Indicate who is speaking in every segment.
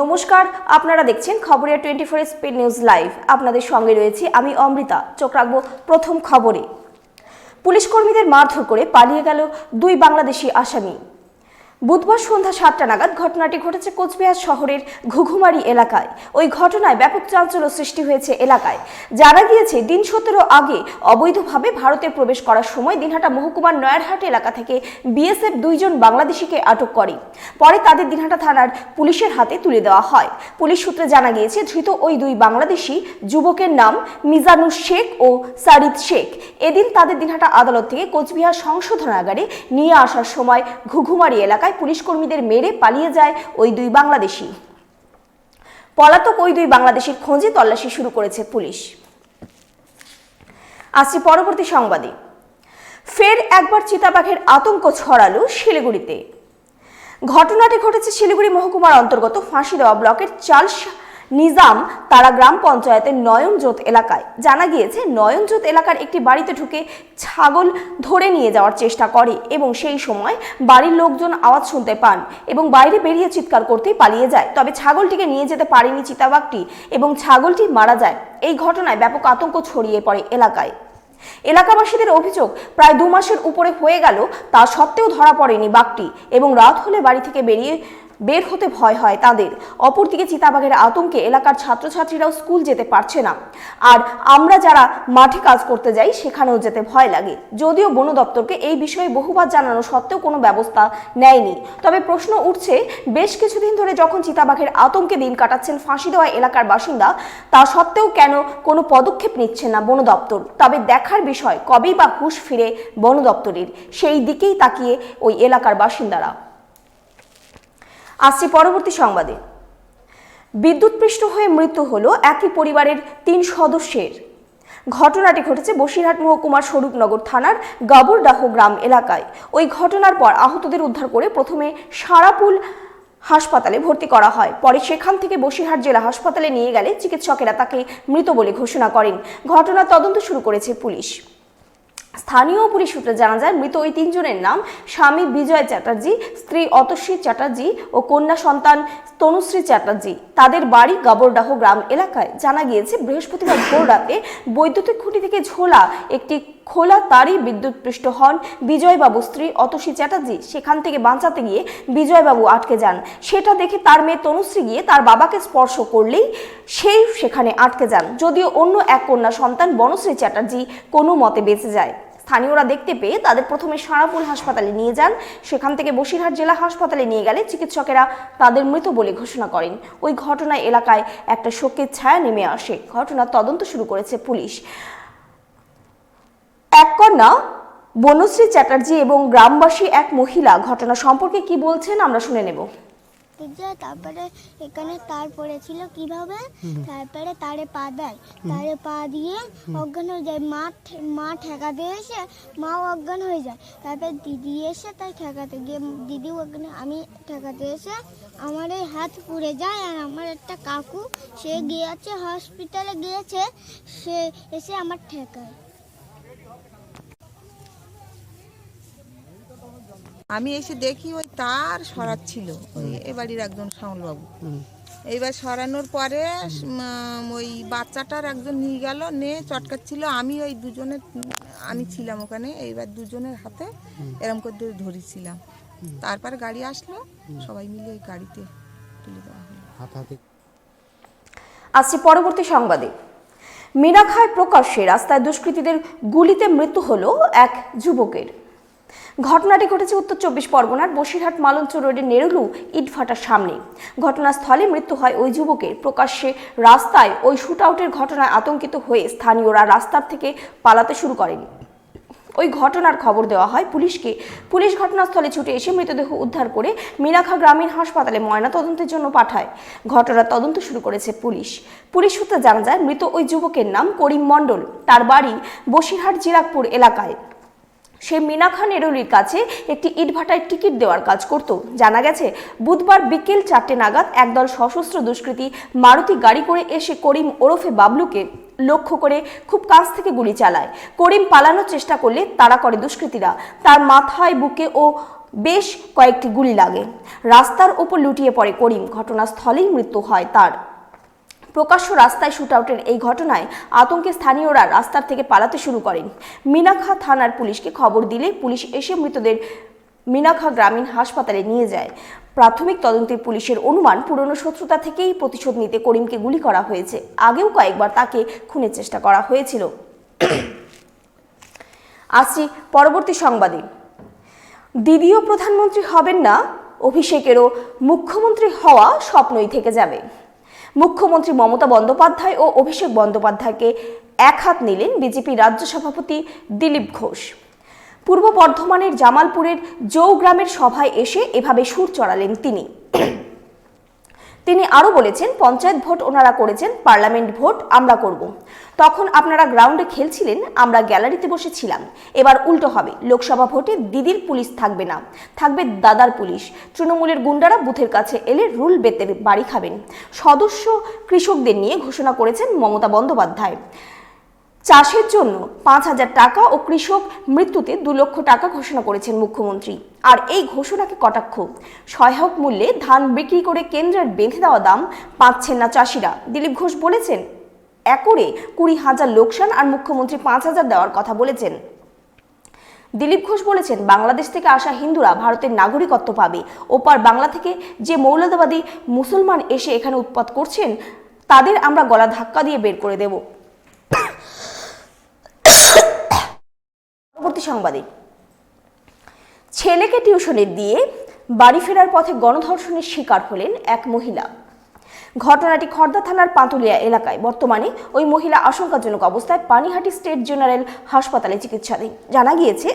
Speaker 1: নমস্কার, আপনারা দেখছেন খবরের twenty four speed news live. আপনাদের সঙ্গে রয়েছি আমি অমৃতা। চোখ রাখব প্রথম খবরে। পুলিশ কর্মীদের মারধর করে পালিয়ে গেল দুই বাংলাদেশি আসামি। বুধবার সন্ধ্যা সাতটা নাগাদ ঘটনাটি ঘটেছে কোচবিহার শহরের ঘুঘুমারি এলাকায়। ওই ঘটনায় ব্যাপক চাঞ্চল্য সৃষ্টি হয়েছে এলাকায়। জানা গিয়েছে, দিন সতেরো আগে অবৈধভাবে ভারতে প্রবেশ করার সময় দিনহাটা মহকুমার নয়ারহাট এলাকা থেকে বিএসএফ দুইজন বাংলাদেশিকে আটক করে। পরে তাদের দিনহাটা থানার পুলিশের হাতে তুলে দেওয়া হয়। পুলিশ সূত্রে জানা গিয়েছে, ধৃত ওই দুই বাংলাদেশি যুবকের নাম মিজানুর শেখ ও সারিদ শেখ। এদিন তাদের দিনহাটা আদালত থেকে কোচবিহার সংশোধনাগারে নিয়ে আসার সময় ঘুঘুমারি এলাকায় পুলিশ কর্মীদের মেরে পালিয়ে যায় ওই দুই বাংলাদেশি। পলাতক ওই দুই বাংলাদেশির খোঁজে তল্লাশি শুরু করেছে পুলিশ। আসছি পরবর্তী সংবাদে। ফের একবার চিতাবাঘের আতঙ্ক ছড়ালো শিলিগুড়িতে। ঘটনাটি ঘটেছে শিলিগুড়ি মহকুমার অন্তর্গত ফাঁসি দেওয়া ব্লকের চালস নিজাম তারা গ্রাম পঞ্চায়েতের নয়নজোত এলাকায়। জানা গিয়েছে, নয়নজোত এলাকার একটি বাড়িতে ঢুকে ছাগল ধরে নিয়ে যাওয়ার চেষ্টা করে এবং সেই সময় বাড়ির লোকজন আওয়াজ শুনতে পান এবং বাইরে বেরিয়ে চিৎকার করতেই পালিয়ে যায়। তবে ছাগলটিকে নিয়ে যেতে পারেনি চিতাবাঘটি এবং ছাগলটি মারা যায়। এই ঘটনায় ব্যাপক আতঙ্ক ছড়িয়ে পড়ে এলাকায়। এলাকাবাসীদের অভিযোগ, প্রায় দু মাসের উপরে হয়ে গেল, তা সত্ত্বেও ধরা পড়েনি বাঘটি এবং রাত হলে বাড়ি থেকে বেরিয়ে বের হতে ভয় হয় তাদের। অপরদিকে চিতাবাঘের আতঙ্কে এলাকার ছাত্রছাত্রীরাও স্কুল যেতে পারছে না। আর আমরা যারা মাঠে কাজ করতে যাই, সেখানেও যেতে ভয় লাগে। যদিও বন দপ্তরকে এই বিষয়ে বহুবার জানানো সত্ত্বেও কোনো ব্যবস্থা নেয়নি। তবে প্রশ্ন উঠছে, বেশ কিছুদিন ধরে যখন চিতাবাঘের আতঙ্কে দিন কাটাচ্ছেন ফাঁসি দেওয়া এলাকার বাসিন্দা, তা সত্ত্বেও কেন কোনো পদক্ষেপ নিচ্ছে না বন দপ্তর? তবে দেখার বিষয়, কবেই বা হুঁশ ফিরে বন দপ্তরের। সেই দিকেই তাকিয়ে ওই এলাকার বাসিন্দারা। আসছি পরবর্তী সংবাদে। বিদ্যুৎপৃষ্ট হয়ে মৃত্যু হলো একই পরিবারের তিন সদস্যের। ঘটনাটি ঘটেছে বসিরহাট মহকুমার স্বরূপনগর থানার গাবরডাহ গ্রাম এলাকায়। ওই ঘটনার পর আহতদের উদ্ধার করে প্রথমে সারাপুল হাসপাতালে ভর্তি করা হয়। পরে সেখান থেকে বসিরহাট জেলা হাসপাতালে নিয়ে গেলে চিকিৎসকেরা তাকে মৃত বলে ঘোষণা করেন। ঘটনার তদন্ত শুরু করেছে পুলিশ। স্থানীয় পুলিশ সূত্রে জানা যায়, মৃত ওই তিনজনের নাম স্বামী বিজয় চ্যাটার্জি, স্ত্রী অতশ্রী চ্যাটার্জি ও কন্যা সন্তান তনুশ্রী চ্যাটার্জি। তাদের বাড়ি গাবরডাহ গ্রাম এলাকায়। জানা গিয়েছে, বৃহস্পতিবার ভোর রাতে বৈদ্যুতিক খুঁটি থেকে ঝোলা একটি খোলা তারই বিদ্যুৎপৃষ্ট হন বিজয়বাবু স্ত্রী অতসী চ্যাটার্জি। সেখান থেকে বাঁচাতে গিয়ে বিজয়বাবু আটকে যান। সেটা দেখে তার মেয়ে তনুশ্রী গিয়ে তার বাবাকে স্পর্শ করলেই সেই সেখানে আটকে যান। যদিও অন্য এক কন্যা সন্তান বনশ্রী চ্যাটার্জি কোনো মতে বেঁচে যায়। স্থানীয়রা দেখতে পেয়ে তাদের প্রথমে সারাপুল হাসপাতালে নিয়ে যান। সেখান থেকে বসিরহাট জেলা হাসপাতালে নিয়ে গেলে চিকিৎসকেরা তাদের মৃত বলে ঘোষণা করেন। ওই ঘটনায় এলাকায় একটা শোকের ছায়া নেমে আসে। ঘটনার তদন্ত শুরু করেছে পুলিশ। এক কন্যা, বনশ্রী চ্যাটার্জি এবং গ্রামবাসী এক মহিলা। ঘটনা সম্পর্কে কি বলছেন আমরা শুনে নেব।
Speaker 2: যে তারপরে এখানে তার পড়েছিল কীভাবে? তারপরে তারে পা দেয়। তারে পা দিয়ে অজ্ঞান হয়ে যায়। মা ঠে- মা ঠেকাতে এসে মাও অজ্ঞান হয়ে যায়। তারপর দিদি এসে তাই ঠেকাতে গিয়ে দিদি অজ্ঞান আমি ঠেকাতে এসে আমার এই হাত পুড়ে যায় আর আমার একটা কাকু সে গিয়েছে হসপিটালে গিয়েছে সে এসে আমার ঠেকায়।
Speaker 3: আমি এসে দেখি ওই তার সরাচ্ছিল ওই এ বাড়ির একজন শ্যামলবাবু। এইবার সরানোর পরে ওই বাচ্চাটার একজন নিয়ে গেল নিয়ে চটকাচ্ছিল। আমি ওই দুজনের আমি ছিলাম ওখানে এইবার দুজনের হাতে এরম করে ধরে ধরেছিলাম। তারপর গাড়ি আসলো সবাই মিলে ওই গাড়িতে তুলে দেওয়া হলো।
Speaker 1: আসছে পরবর্তী সংবাদে। মিনাখায় প্রকাশ্যে রাস্তায় দুষ্কৃতীদের গুলিতে মৃত্যু হলো এক যুবকের। ঘটনাটি ঘটেছে উত্তর চব্বিশ পরগনার বসিরহাট, মালঞ্চ রোডের নেরুলু ইটভাটার সামনে। ঘটনাস্থলে মৃত্যু হয় ওই যুবকের। প্রকাশ্যে রাস্তায় ওই শুটআউটের ঘটনায় আতঙ্কিত হয়ে স্থানীয়রা রাস্তার থেকে পালাতে শুরু করেন। ওই ঘটনার খবর দেওয়া হয় পুলিশকে। পুলিশ ঘটনাস্থলে ছুটে এসে মৃতদেহ উদ্ধার করে মিনাখা গ্রামীণ হাসপাতালে ময়না তদন্তের জন্য পাঠায়। ঘটনার তদন্ত শুরু করেছে পুলিশ। পুলিশ সূত্রে জানা যায়, মৃত ওই যুবকের নাম করিম মণ্ডল। তার বাড়ি বসিরহাট, জিরাকপুর এলাকায়। সে মিনাখা নেরুলির কাছে একটি ইটভাটায় টিকিট দেওয়ার কাজ করত। জানা গেছে, বুধবার বিকেল চারটে নাগাদ একদল সশস্ত্র দুষ্কৃতী মারুতি গাড়ি করে এসে করিম ওরফে বাবলুকে লক্ষ্য করে খুব কাছ থেকে গুলি চালায়। করিম পালানোর চেষ্টা করলে তাড়া করে দুষ্কৃতীরা। তার মাথায়, বুকে ও বেশ কয়েকটি গুলি লাগে। রাস্তার ওপর লুটিয়ে পড়ে করিম। ঘটনাস্থলেই মৃত্যু হয় তার। প্রকাশ্য রাস্তায় শুটআউটের এই ঘটনায় আতঙ্কে স্থানীয়রা রাস্তার থেকে পালাতে শুরু করেন। মিনাখা থানার পুলিশকে খবর দিলে পুলিশ এসে মৃতদের মিনাখা গ্রামীণ হাসপাতালে নিয়ে যায়। প্রাথমিক তদন্তে পুলিশের অনুমান পুরনো শত্রুতা থেকেই প্রতিশোধ নিতে করিমকে গুলি করা হয়েছে। আগেও কয়েকবার তাকে খুনের চেষ্টা করা হয়েছিল। আসছি পরবর্তী সংবাদে। দ্বিতীয় প্রধানমন্ত্রী হবেন না, অভিষেকেরও মুখ্যমন্ত্রী হওয়া স্বপ্নই থেকে যাবে। মুখ্যমন্ত্রী মমতা বন্দ্যোপাধ্যায় ও অভিষেক বন্দ্যোপাধ্যায়কে এক হাত নিলেন বিজেপি রাজ্য সভাপতি দিলীপ ঘোষ। পূর্ব বর্ধমানের জামালপুরের জৌগ্রামের সভায় এসে এভাবে সুর চড়ালেন তিনি। তিনি আরও বলেছেন, পঞ্চায়েত ভোট ওনারা করেছেন, পার্লামেন্ট ভোট আমরা করব। তখন আপনারা গ্রাউন্ডে খেলছিলেন, আমরা গ্যালারিতে বসেছিলাম। এবার উল্টো হবে, লোকসভা ভোটে দিদির পুলিশ থাকবে না। থাকবে দাদার পুলিশ। তৃণমূলের গুন্ডারা বুথের কাছে এলে রুল বেতের বাড়ি খাবেন। সদস্য কৃষকদের নিয়ে ঘোষণা করেছেন মমতা বন্দ্যোপাধ্যায়। চাষের জন্য পাঁচ হাজার টাকা ও কৃষক মৃত্যুতে দু লক্ষ টাকা ঘোষণা করেছেন মুখ্যমন্ত্রী। আর এই ঘোষণাকে কটাক্ষ? সহায়ক মূল্যে ধান বিক্রি করে কেন্দ্রের বেঁধে দেওয়া দাম পাচ্ছেন না চাষিরা। দিলীপ ঘোষ বলেছেন, একরে কুড়ি হাজার লোকসান আর মুখ্যমন্ত্রী পাঁচ হাজার দেওয়ার কথা বলেছেন। দিলীপ ঘোষ বলেছেন, বাংলাদেশ থেকে আসা হিন্দুরা ভারতের নাগরিকত্ব পাবে। ওপার বাংলা থেকে যে মৌলবাদী মুসলমান এসে এখানে উৎপাত করছেন, তাদের আমরা গলা ধাক্কা দিয়ে বের করে দেব। পরবর্তী সংবাদে ছেলেকে টিউশনে দিয়ে বাড়ি ফেরার পথে গণধর্ষণের শিকার হলেন এক মহিলা। ঘটনাটি খর্দা থানার পাঁতুলিয়া এলাকায়। বর্তমানে ওই মহিলা আশঙ্কাজনক অবস্থায় পানিহাটি স্টেট জেনারেল হাসপাতালে চিকিৎসাধীন। জানা গিয়েছে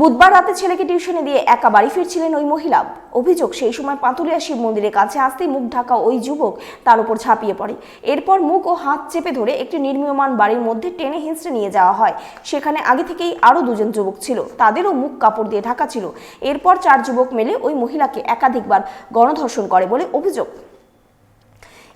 Speaker 1: বুধবার রাতে ছেলেকে টিউশনে দিয়ে একা বাড়ি ফিরছিলেন ওই মহিলা। অভিযোগ, সেই সময় পাতুলিয়া শিব মন্দিরের কাছে আসতেই মুখ ঢাকা ওই যুবক তার উপর ঝাঁপিয়ে পড়ে। এরপর মুখ ও হাত চেপে ধরে একটি নির্মীয়মান বাড়ির মধ্যে টেনে হিঁচড়ে নিয়ে যাওয়া হয়। সেখানে আগে থেকেই আরও দুজন যুবক ছিল। তাদেরও মুখ কাপড় দিয়ে ঢাকা ছিল। এরপর চার যুবক মেলে ওই মহিলাকে একাধিকবার গণধর্ষণ করে বলে অভিযোগ।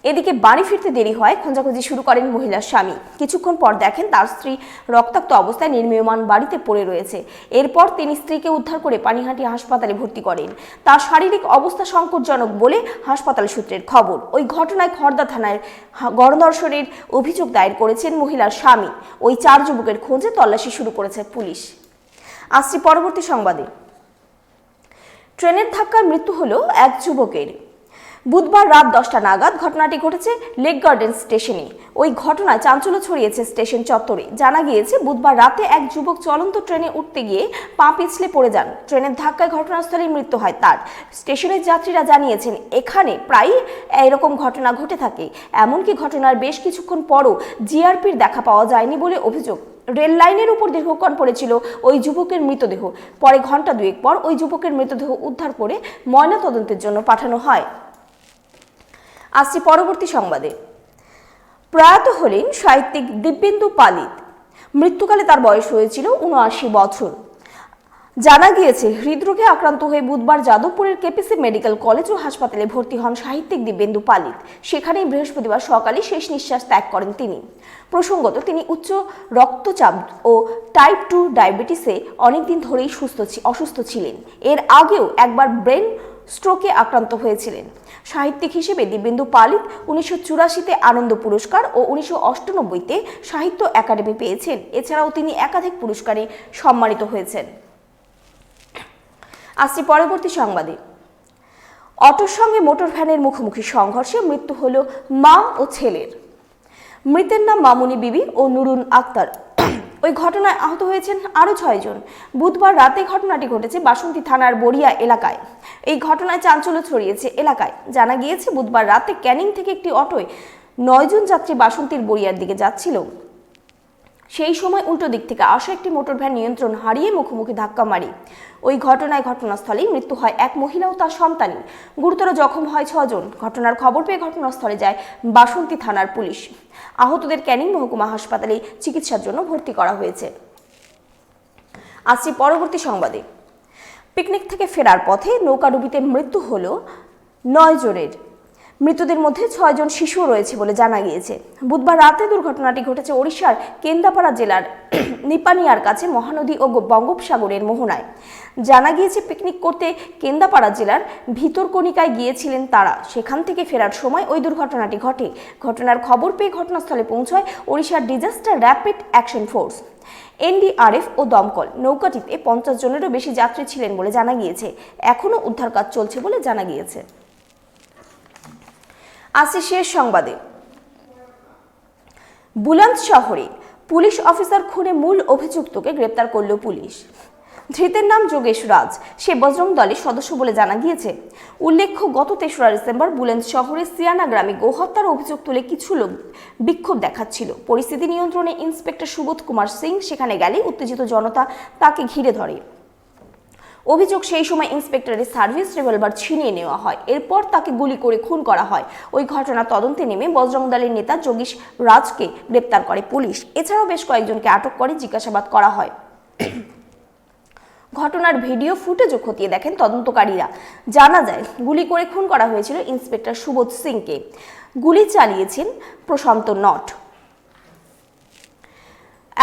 Speaker 1: এদিকে বাড়ি ফিরতে দেরি হয়, খোঁজাখুঁজি শুরু করেন মহিলার স্বামী। কিছুক্ষণ পর দেখেন তার স্ত্রী রক্তাক্ত অবস্থায় নির্মীয়মান বাড়িতে পড়ে রয়েছে। এরপর তিনি স্ত্রীকে উদ্ধার করে পানিহাটি হাসপাতালে ভর্তি করেন। তার শারীরিক অবস্থা সংকটজনক বলে হাসপাতাল সূত্রের খবর। ওই ঘটনায় খর্দা থানায় গণধর্ষণের অভিযোগ দায়ের করেছেন মহিলার স্বামী। ওই চার যুবকের খোঁজে তল্লাশি শুরু করেছে পুলিশ। আসছি পরবর্তী সংবাদে। ট্রেনের ধাক্কায় মৃত্যু হলো এক যুবকের। বুধবার রাত দশটা নাগাদ ঘটনাটি ঘটেছে লেক গার্ডেন স্টেশনে। ওই ঘটনায় চাঞ্চল্য ছড়িয়েছে স্টেশন চত্বরে। জানা গিয়েছে, বুধবার রাতে এক যুবক চলন্ত ট্রেনে উঠতে গিয়ে পা পিছলে পড়ে যান। ট্রেনের ধাক্কায় ঘটনাস্থলে মৃত্যু হয় তার। স্টেশনের যাত্রীরা জানিয়েছেন, এখানে প্রায় এরকম ঘটনা ঘটে থাকে। এমনকি ঘটনার বেশ কিছুক্ষণ পরও জিআরপির দেখা পাওয়া যায়নি বলে অভিযোগ। রেল লাইনের উপর দীর্ঘক্ষণ পড়েছিল ওই যুবকের মৃতদেহ। পরে ঘণ্টা দুয়েক পর ওই যুবকের মৃতদেহ উদ্ধার করে ময়নাতদন্তের জন্য পাঠানো হয়। আসছি পরবর্তী সংবাদে। প্রয়াত হলেন সাহিত্যিক দিব্যেন্দু পালিত। মৃত্যুকালে তার বয়স হয়েছিল উনআশি বছর। জানা গিয়েছে, হৃদরোগে আক্রান্ত হয়ে বুধবার যাদবপুরের কেপিসি মেডিকেল কলেজ ও হাসপাতালে ভর্তি হন সাহিত্যিক দিব্যেন্দু পালিত। সেখানেই বৃহস্পতিবার সকালে শেষ নিঃশ্বাস ত্যাগ করেন তিনি। প্রসঙ্গত, তিনি উচ্চ রক্তচাপ ও টাইপ টু ডায়াবেটিসে অনেকদিন ধরেই সুস্থ অসুস্থ ছিলেন। এর আগেও একবার ব্রেন স্ট্রোকে আক্রান্ত হয়েছিলেন। সাহিত্যিক হিসেবে দিব্যেন্দু পালিত উনিশশো চুরাশিতে আনন্দ পুরস্কার ও উনিশশো অষ্টানব্বইতে সাহিত্য একাডেমি পেয়েছেন। এছাড়াও তিনি একাধিক পুরস্কারে সম্মানিত হয়েছেন। আসছি পরবর্তী সংবাদে। অটোর সঙ্গে মোটর ভ্যানের মুখোমুখি সংঘর্ষে মৃত্যু হল মা ও ছেলের। মৃতের নাম মামুনি বিবি ও নুরুন আক্তার। ওই ঘটনায় আহত হয়েছেন আরও ছয়জন বুধবার রাতে ঘটনাটি ঘটেছে বাসন্তী থানার বড়িয়া এলাকায়। এই ঘটনায় চাঞ্চল্য ছড়িয়েছে এলাকায়। জানা গিয়েছে, বুধবার রাতে ক্যানিং থেকে একটি অটোয় নয়জন যাত্রী বাসন্তীর বড়িয়ার দিকে যাচ্ছিল। সেই সময় উল্টো দিক থেকে আসা একটি মোটর ভ্যান নিয়ন্ত্রণ হারিয়ে মুখোমুখি ধাক্কা মারি। ওই ঘটনায় ঘটনাস্থলেই মৃত্যু হয় এক মহিলা ও তার সন্তানই গুরুতর জখম হয় ছজন। ঘটনার খবর পেয়ে ঘটনাস্থলে যায় বাসন্তী থানার পুলিশ। আহতদের ক্যানিং মহকুমা হাসপাতালে চিকিৎসার জন্য ভর্তি করা হয়েছে। আসছি পরবর্তী সংবাদে। পিকনিক থেকে ফেরার পথে নৌকাডুবিতে মৃত্যু হল নয় জনের। মৃতদের মধ্যে ছয়জন শিশুও রয়েছে বলে জানা গিয়েছে। বুধবার রাতে দুর্ঘটনাটি ঘটেছে ওড়িশার কেন্দাপাড়া জেলার নিপানিয়ার কাছে মহানদী ও বঙ্গোপসাগরের মোহনায়। জানা গিয়েছে, পিকনিক করতে কেন্দাপাড়া জেলার ভিতরকণিকায় গিয়েছিলেন তারা। সেখান থেকে ফেরার সময় ওই দুর্ঘটনাটি ঘটে। ঘটনার খবর পেয়ে ঘটনাস্থলে পৌঁছয় ওড়িশার disaster rapid action force, NDRF ও দমকল। নৌকাটিতে পঞ্চাশ জনেরও বেশি যাত্রী ছিলেন বলে জানা গিয়েছে। এখনও উদ্ধার কাজ চলছে বলে জানা গিয়েছে। আসি শেষ সংবাদে। বুলন্দ শহরে পুলিশ অফিসার খুনে মূল অভিযুক্তকে গ্রেপ্তার করল পুলিশ। ধৃতের নাম যোগেশ রাজ। সে বজরং দলের সদস্য বলে জানা গিয়েছে। উল্লেখ্য, গত তেসরা ডিসেম্বর বুলেন্দ শহরে সিয়ানা গ্রামে গোহত্যার অভিযোগ তুলে কিছু লোক বিক্ষোভ দেখাচ্ছিল। পরিস্থিতি নিয়ন্ত্রণে ইন্সপেক্টর সুবোধ কুমার সিং সেখানে গেলে উত্তেজিত জনতা তাকে ঘিরে ধরে। অভিযোগ সেই সময় ইন্সপেক্টরের সার্ভিস রিভলভার ছিনিয়ে নেওয়া হয়। এরপর তাকে গুলি করে খুন করা হয়। ওই ঘটনা তদন্তে নেমে বজরং দলের নেতা যোগীশ রাজকে গ্রেপ্তার করে পুলিশ। এছাড়াও বেশ কয়েকজনকে আটক করে জিজ্ঞাসাবাদ করা হয়। ঘটনার ভিডিও ফুটেজও খতিয়ে দেখেন তদন্তকারীরা। জানা যায়, গুলি করে খুন করা হয়েছিল ইন্সপেক্টর সুবোধ সিংকে। গুলি চালিয়েছেন প্রশান্ত নট।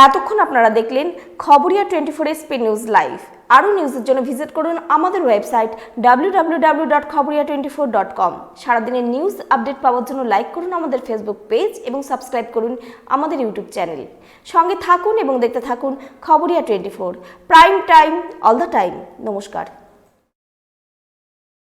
Speaker 1: এতক্ষণ আপনারা দেখলেন Khabariya twenty four SP news live. আরও নিউজের জন্য ভিজিট করুন আমাদের website W W W dot Khabariya twenty four dot com সারাদিনের নিউজ আপডেট পাওয়ার জন্য লাইক করুন আমাদের ফেসবুক পেজ এবং সাবস্ক্রাইব করুন আমাদের ইউটিউব চ্যানেল। সঙ্গে থাকুন এবং দেখতে থাকুন Khabariya twenty four prime time all the time নমস্কার।